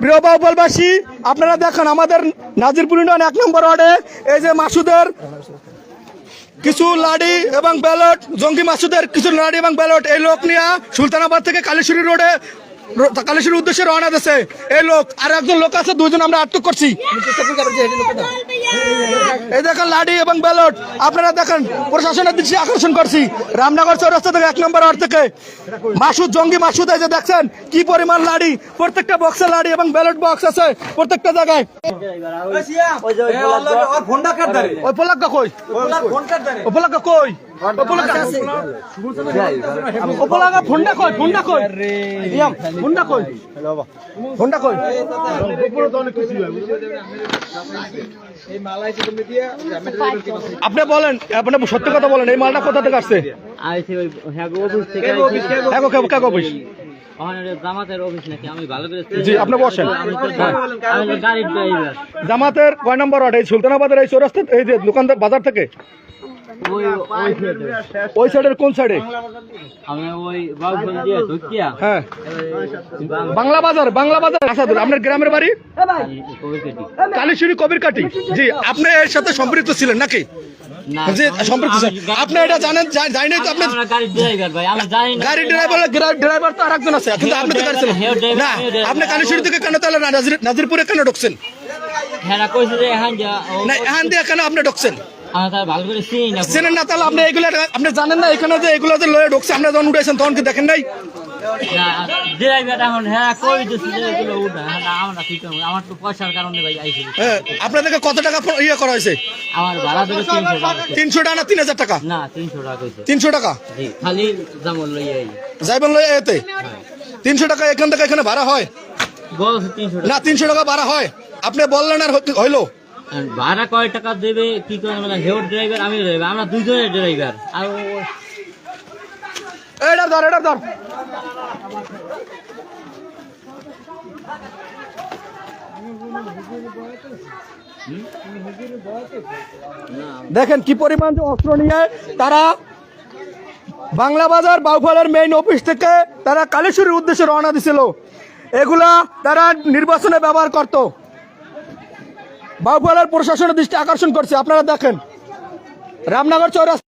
প্রিয় বাউপালবাসী আপনারা দেখেন আমাদের নাজিরপুর ইউনিয়ন এক নম্বর ওয়ার্ডে এই যে মাসুদের কিছু লাডি এবং ব্যালট জঙ্গি মাসুদের কিছু লাডি এবং ব্যালট এই লোক নিয়ে সুলতানাবাদ থেকে কালেশ্বরী রোডে কালীশ্বরীর উদ্দেশ্যে রওনা দিয়েছে এই লোক আর একজন লোক আছে দুজন আমরা আটক করছি এই দেখেন লাডি এবং ব্যালট। আপনারা দেখেন প্রশাসনের দৃষ্টি আকর্ষণ করছি। রামনগর চৌরাস্তা থেকে এক নম্বর ওয়ার্ড থেকে। মাসুদ জঙ্গি মাসুদ এই যে দেখছেন কি পরিমাণ লাডি প্রত্যেকটা বক্সে লাডি এবং ব্যালট বক্স আছে প্রত্যেকটা জায়গায়। ওই পোলাক্কা কই? পোলাক্কা কই? ফোনটা কই? ফোনটা কই? ফোনটা কই? ফোনটা কই? আপনি বলেন আপনি সত্যি কথা বলেন এই মালটা কোথা থেকে আসছে আইছে ওই হ্যাঁ অফিস থেকে আইছি। হ্যাঁ গো, কে- কে অফিস? জামাতের অফিস নাকি? আমি ভালো করে জি, আপনি বসেন। আমি ড্রাইভার জামাতের কয় নম্বর ওয়ার্ড? এই সুলতানাবাদের এই চৌরাস্তা এই যে দোকানদার বাজার থেকে? ওই ওই সাইডে। ওই সাইডের কোন সাইডে আমি ওই বাউফল দিয়ে ঢুকিয়া হ্যাঁ। বাংলা বাজার বাংলা বাজার। আসাদুল আপনার গ্রামের বাড়ি? কালীশ্বরী কবির কাটি জি আপনি এর সাথে সম্পৃক্ত ছিলেন নাকি? আপনি এটা জানেন তো আপনি না। গাড়ি ড্রাইভার ড্রাইভার তো আরেকজন আছে। কিন্তু আপনি তো গাড়ি চালান হেও driver, না আপনি কালীশ্বরী থেকে কেন তাহলে নাজিরপুরে কেন ঢুকছেন? না এখান দিয়ে কেন আপনি ঢুকছেন? না। চেনেন না তাহলে আপনি এগুলো আপনি জানেন না এখানে যে এগুলো যে লয়ে ঢুকছে আপনি যখন উঠেছেন তখন কি দেখেন নাই? হ্যাঁ কত টাকা ইয়ে করা হয়েছে? আমার ভাড়া তিনশো টাকা তিন হাজার টাকা? না তিনশো টাকা? তিনশো টাকা জি খালি যেমন লই যাইবেন লয়ে এতে? তিনশো টাকা এখান থেকে এখানে ভাড়া হয়? না, তিনশো টাকা ভাড়া হয়। আপনি বললেন আর হইল। ভাড়া কয় টাকা দেবে, কি করে ড্রাইভার আমি আমরা দুজনের ড্রাইভার আর এটা ধর এটা ধর। দেখেন কি পরিমাণ যে অস্ত্র নিয়ে তারা বাংলা বাজার বাউফলের মেইন অফিস থেকে তারা কালেশ্বরীর উদ্দেশ্যে রওনা দিছিল। এগুলা তারা নির্বাচনে ব্যবহার করত। বাউফলের প্রশাসনের দৃষ্টি আকর্ষণ করছে, আপনারা দেখেন। রামনগর চৌরাস্তা